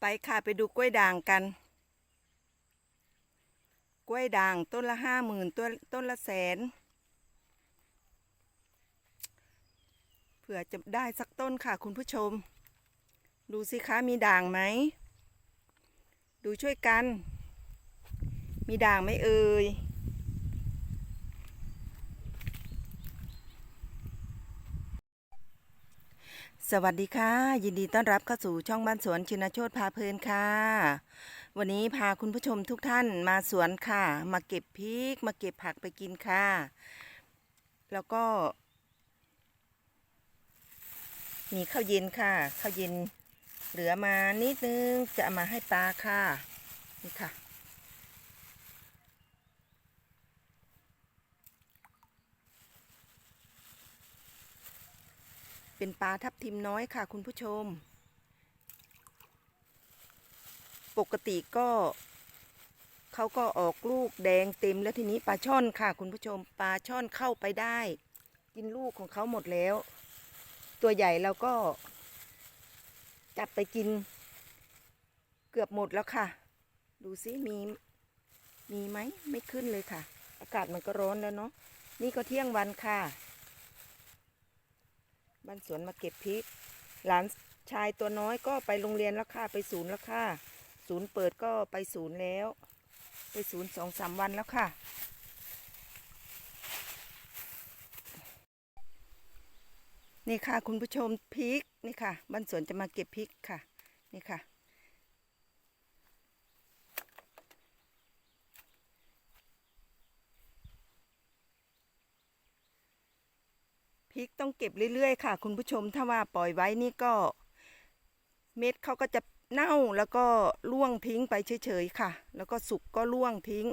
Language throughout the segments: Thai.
ไปค่ะไปดูกล้วยด่างกัน กล้วยด่างต้นละห้าหมื่นต้นต้นละแสน เผื่อจะได้สักต้นค่ะคุณผู้ชม ดูสิคะมีด่างไหม ดูช่วยกัน มีด่างไหมเอ่ย สวัสดีค่ะ ยินดีต้อนรับเข้าสู่ช่องบ้านสวนชินโชตพาเพลินค่ะ วันนี้พาคุณผู้ชมทุกท่านมาสวนค่ะ มาเก็บพริก มาเก็บผักไปกินค่ะ แล้วก็ มีข้าวเย็นค่ะข้าวเย็นเหลือมานิดนึงจะเอามาให้ปลาค่ะนี่ค่ะ เป็นปลาทับทิมน้อยค่ะ คุณผู้ชม ปกติก็เขาก็ออกลูกแดงเต็มแล้วทีนี้ปลาช่อนค่ะ คุณผู้ชมปลาช่อนเข้าไปได้ กินลูกของเขาหมดแล้ว ตัวใหญ่เราก็ จับไปกิน เกือบหมดแล้วค่ะ ดูสิมีมีไหมไม่ขึ้นเลยค่ะ อากาศมันก็ร้อนแล้วเนาะนี่ก็เที่ยงวันค่ะ บ้านสวนมาเก็บพริก หลานชายตัวน้อยก็ไปโรงเรียนแล้วค่ะไปศูนย์แล้วค่ะศูนย์เปิดก็ไปศูนย์แล้ว ไปศูนย์สองสามวันแล้วค่ะ นี่ค่ะคุณผู้ชมพริกนี่ค่ะบ้านสวนจะมาเก็บพริกค่ะ นี่ค่ะ ริกต้องเก็บเรื่อยๆค่ะ คุณผู้ชมถ้าว่าปล่อยไว้นี่ก็ เม็ดเขาก็จะเน่าแล้วก็ร่วงทิ้งไปเฉยๆค่ะ แล้วก็สุกก็ร่วงทิ้ง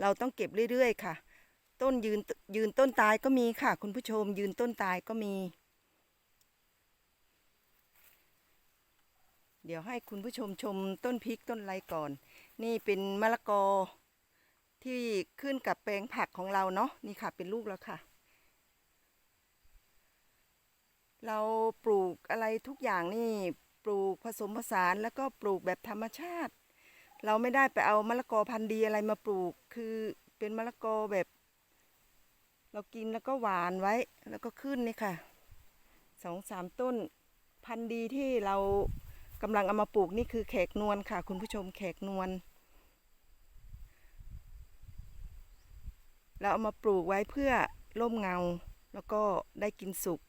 เราต้องเก็บเรื่อยๆค่ะ ต้นยืนยืนต้นตายก็มีค่ะ คุณผู้ชมยืนต้นตายก็มี เดี๋ยวให้คุณผู้ชมชมต้นพริกต้นไรก่อน นี่เป็นมะละกอที่ขึ้นกับแปลงผักของเราเนาะนี่ค่ะเป็นลูกแล้วค่ะ เราปลูกอะไรทุกอย่างนี่ปลูกผสมผสานแล้วก็ปลูกแบบธรรมชาติ เราไม่ได้ไปเอามะละกอพันธุ์ดีอะไรมาปลูก คือเป็นมะละกอแบบ เรากินแล้วก็หวานไว้ แล้วก็ขึ้นนี่ค่ะสองสามต้นพันธุ์ดีที่เรากำลังเอามาปลูกนี่คือแขกนวลค่ะ คุณผู้ชมแขกนวลเราเอามาปลูกไว้เพื่อร่มเงา แล้วก็ได้กินสุก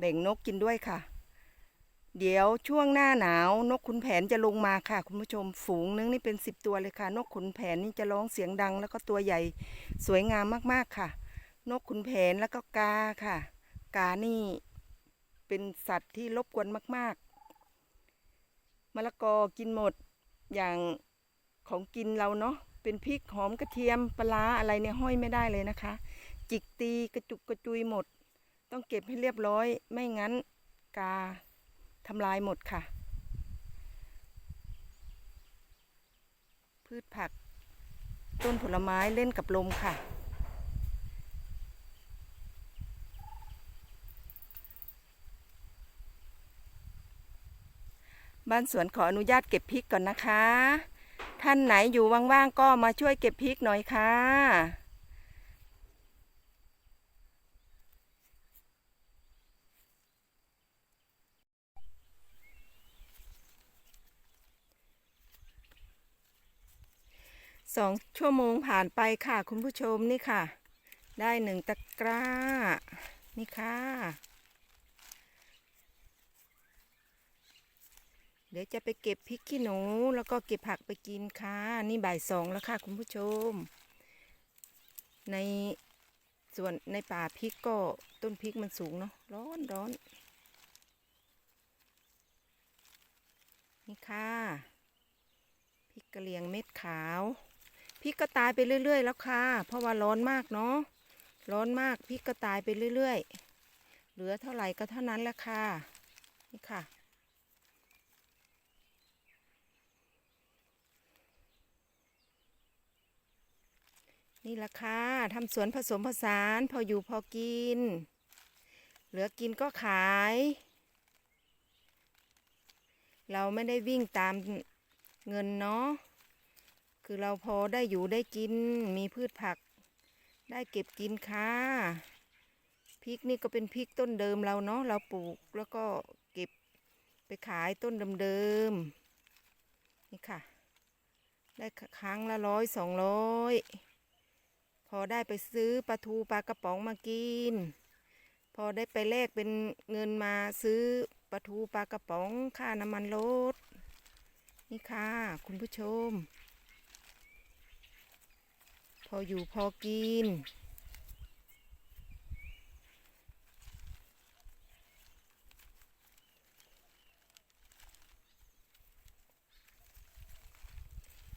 แบ่งนกกินด้วยค่ะ เดี๋ยวช่วงหน้าหนาวนกขุนแผนจะลงมาค่ะ คุณผู้ชมฝูงนึงนี่เป็นสิบตัวเลยค่ะ นกขุนแผนนี่จะร้องเสียงดัง แล้วก็ตัวใหญ่สวยงามมากๆค่ะ นกขุนแผนแล้วก็กาค่ะ กานี่เป็นสัตว์ที่รบกวนมาก ๆมะละกอกินหมดอย่างของกินเราเนาะเป็นพริกหอมกระเทียมปลาร้าอะไรเนี่ยห้อยไม่ได้เลยนะคะ จิกตีกระจุกกระจุยหมด ต้องเก็บให้เรียบร้อย ไม่งั้นกาทำลายหมดค่ะ พืชผัก ต้นผลไม้เล่นกับลมค่ะ บ้านสวนขออนุญาตเก็บพริกก่อนนะคะ ท่านไหนอยู่ว่างๆก็มาช่วยเก็บพริกหน่อยค่ะ สองชั่วโมงผ่านไปค่ะ คุณผู้ชมนี่ค่ะ ได้หนึ่งตะกร้า นี่ค่ะ เดี๋ยวจะไปเก็บพริกขี้หนู แล้วก็เก็บผักไปกินค่ะ นี่บ่ายสองแล้วค่ะ คุณผู้ชม ในส่วนในป่าพริกก็ต้นพริกมันสูงเนาะร้อนร้อนนี่ค่ะพริกกระเลียงเม็ดขาว พริกก็ตายไปเรื่อย ๆ แล้วค่ะ เพราะว่าร้อนมากเนาะร้อนมากพริกก็ตายไปเรื่อย ๆ เหลือเท่าไหร่ก็เท่านั้นแหละค่ะนี่ค่ะ นี่แหละค่ะทำสวนผสมผสาน พออยู่พอกิน เหลือกินก็ขาย เราไม่ได้วิ่งตามเงินเนาะ คือเราพอได้อยู่ได้กินมีพืชผัก ได้เก็บกินค่ะพริกนี่ก็เป็นพริกต้นเดิมเราเนาะเราปลูกแล้วก็เก็บไปขายต้นเดิมๆนี่ค่ะ ได้ครั้งละร้อยสองร้อยพอได้ไปซื้อปลาทูปลากระป๋องมากิน พอได้ไปแลกเป็นเงินมาซื้อปลาทูปลากระป๋องค่าน้ำมันรถนี่ค่ะ คุณผู้ชม พออยู่พอกิน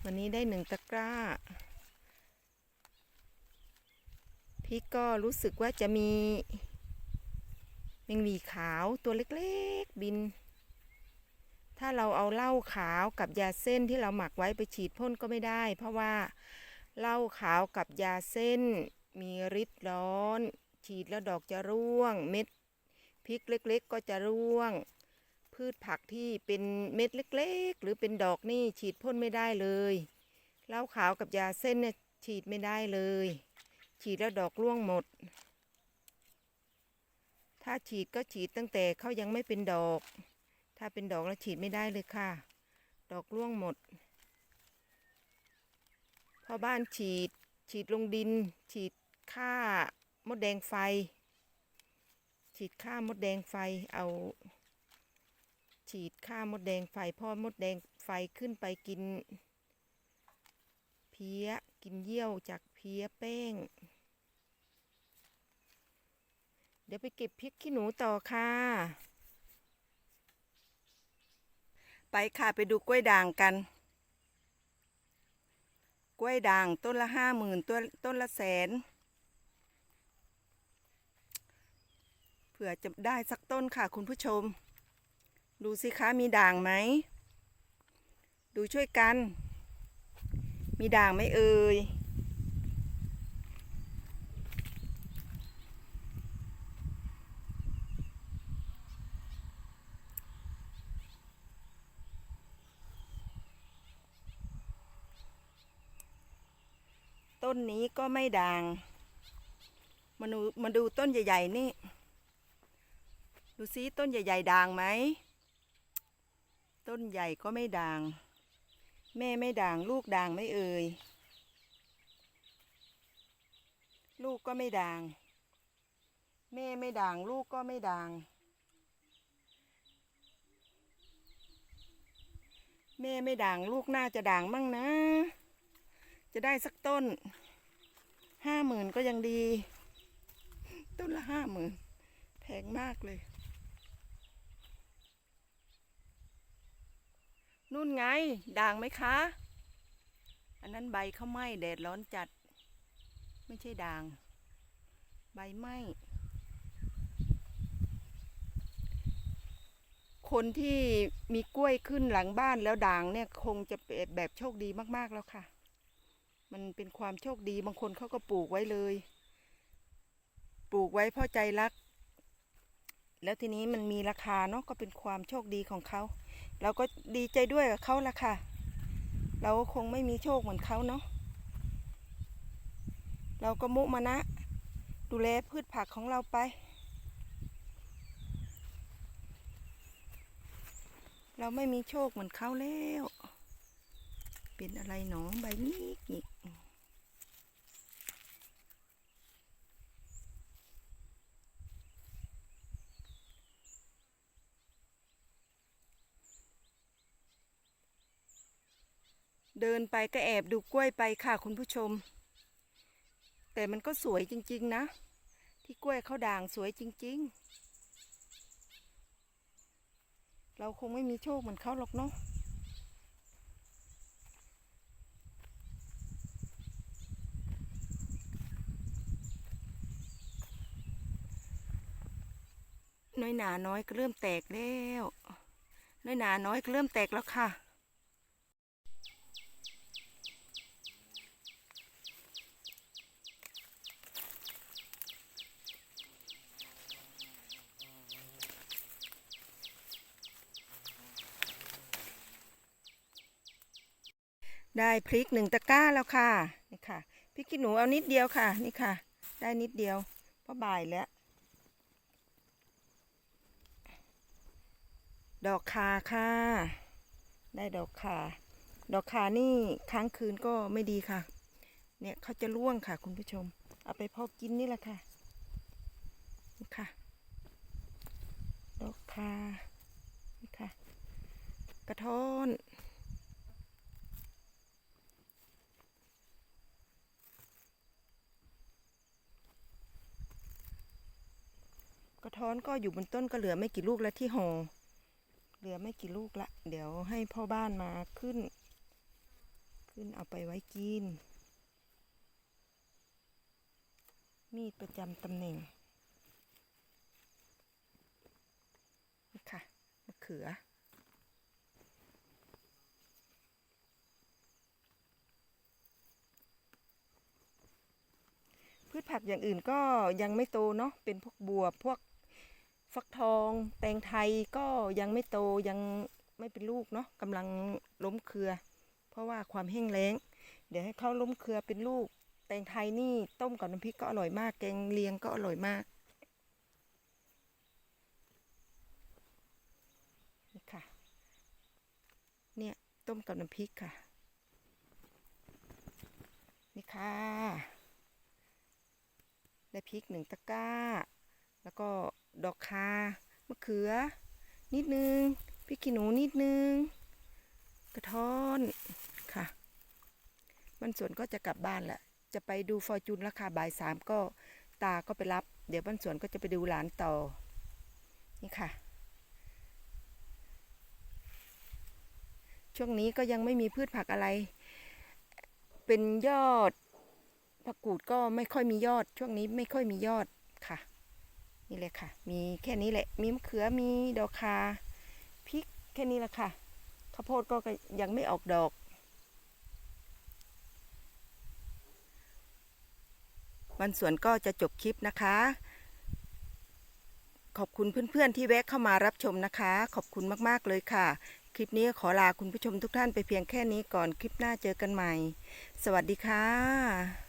วันนี้ได้หนึ่งตะกร้าพริกก็รู้สึกว่าจะมีแมงวีขาวตัวเล็กๆบิน ถ้าเราเอาเหล้าขาวกับยาเส้นที่เราหมักไว้ไปฉีดพ่นก็ไม่ได้ เพราะว่า เหล้าขาวกับยาเส้น มีฤทธิ์ร้อน ฉีดแล้วดอกจะร่วง เม็ดพริกเล็ก ๆ ก็จะร่วง พืชผักที่เป็นเม็ดเล็ก ๆ หรือเป็นดอกนี่ฉีดพ่นไม่ได้เลยเหล้าขาวกับยาเส้นเนี่ยฉีดไม่ได้เลย ฉีดแล้วดอกร่วงหมด ถ้าฉีดก็ฉีดตั้งแต่เขายังไม่เป็นดอก ถ้าเป็นดอกแล้วฉีดไม่ได้เลยค่ะ ดอกร่วงหมด อบ้านฉีด ฉีดลงดิน ฉีดฆ่ามดแดงไฟ ฉีดฆ่ามดแดงไฟเอา ฉีดฆ่ามดแดงไฟพราะมดแดงไฟขึ้นไปกิน เพี้ยกินเยี่ยวจากเพี้ยแป้ง เดี๋ยวไปเก็บพริกขี้หนูต่อค่ะ ไปค่ะไปดูกล้วยด่างกัน ล้วยด่างต้นละห้าหมื่นต้นต้นละแสน เผื่อจะได้สักต้นค่ะคุณผู้ชม ดูสิคะมีด่างไหม ดูช่วยกัน มีด่างไหมเอ่ย ต้นนี้ก็ไม่ด่าง มาดูมาดูต้นใหญ่ ๆ นี่ ดูซิต้นใหญ่ ๆ ด่างไหม ต้นใหญ่ก็ไม่ด่าง แม่ไม่ด่าง ลูกด่างไม่เอ่ย ลูกก็ไม่ด่าง แม่ไม่ด่าง ลูกก็ไม่ด่าง แม่ไม่ด่าง ลูกน่าจะด่างมั่งนะจะได้สักต้น ห้าหมื่นก็ยังดี ต้นละห้าหมื่นแพงมากเลย นู่นไง ด่างไหมคะ อันนั้นใบเขาไหม้แดดร้อนจัด ไม่ใช่ด่าง ใบไหม้คนที่มีกล้วยขึ้นหลังบ้านแล้วด่างเนี่ยคงจะเป็นแบบโชคดีมาก ๆ แล้วค่ะ มันเป็นความโชคดีบางคนเขาก็ปลูกไว้เลย ปลูกไว้เพราะใจรัก แล้วทีนี้มันมีราคาเนาะก็เป็นความโชคดีของเขาเราก็ดีใจด้วยกับเขาละค่ะ เราก็คงไม่มีโชคเหมือนเขาเนาะเราก็มุมานะ ดูแลพืชผักของเราไป เราไม่มีโชคเหมือนเขาแล้ว เป็นอะไรหนอใบนี้อีกเดินไปก็แอบดูกล้วยไปค่ะคุณผู้ชม แต่มันก็สวยจริง ๆ นะ ที่กล้วยเขาด่างสวยจริง ๆ เราคงไม่มีโชคเหมือนเขาหรอกเนาะ อยหนาน้อยก็เริ่มแตกแล้วน้อยหนาน้อยก็เริ่มแตกแล้วค่ะ ได้พริกหนึ่งตะกร้าแล้วค่ะ นี่ค่ะพริกขี้หนูเอานิดเดียวค่ะ นี่ค่ะ ได้นิดเดียวเพราะบ่ายแล้ว ดอกคาค่ะ ได้ดอกคาดอกคานี่ค้างคืนก็ไม่ดีค่ะ เนี่ยเขาจะร่วงค่ะ คุณผู้ชม เอาไปพอกกินนี่แหละค่ะนี่ค่ะ ดอกคานี่ค่ะ กระท้อนกระท้อนก็อยู่บนต้นก็เหลือไม่กี่ลูกแล้วที่ห่อ เหลือไม่กี่ลูกละ เดี๋ยวให้พ่อบ้านมาขึ้น ขึ้นเอาไปไว้กิน มีดประจำตำแหน่งนี่ค่ะมะเขือ พืชผักอย่างอื่นก็ยังไม่โตเนาะเป็นพวกบัวพวก ฟักทองแตงไทยก็ยังไม่โตยังไม่เป็นลูกเนาะกำลังล้มเครือ เพราะว่าความแห้งแล้ง เดี๋ยวให้เขาล้มเครือเป็นลูก แตงไทยนี่ต้มกับน้ำพริกก็อร่อยมาก แกงเลียงก็อร่อยมากนี่ค่ะ เนี่ยต้มกับน้ำพริกค่ะ นี่ค่ะได้พริกหนึ่งตะกร้า แล้วก็ ดอกคามะเขือ นิดนึงพริกขี้หนูนิดนึง กระท้อนค่ะ มันส่วนก็จะกลับบ้านแหละ จะไปดูฟอร์จูนราคาบ่ายสามก็ตาก็ไปรับ เดี๋ยวบ้านสวนก็จะไปดูหลานต่อ นี่ค่ะ ช่วงนี้ก็ยังไม่มีพืชผักอะไร เป็นยอดผักกูดก็ไม่ค่อยมียอด ช่วงนี้ไม่ค่อยมียอดค่ะ นี่เลยค่ะ มีแค่นี้แหละ มีมะเขือ มีดอกคาพริกแค่นี้แหละค่ะ ข้าวโพดก็ยังไม่ออกดอก วันสวนก็จะจบคลิปนะคะ ขอบคุณเพื่อนๆที่แวะเข้ามารับชมนะคะ ขอบคุณมากๆเลยค่ะ คลิปนี้ขอลาคุณผู้ชมทุกท่านไปเพียงแค่นี้ก่อน คลิปหน้าเจอกันใหม่ สวัสดีค่ะ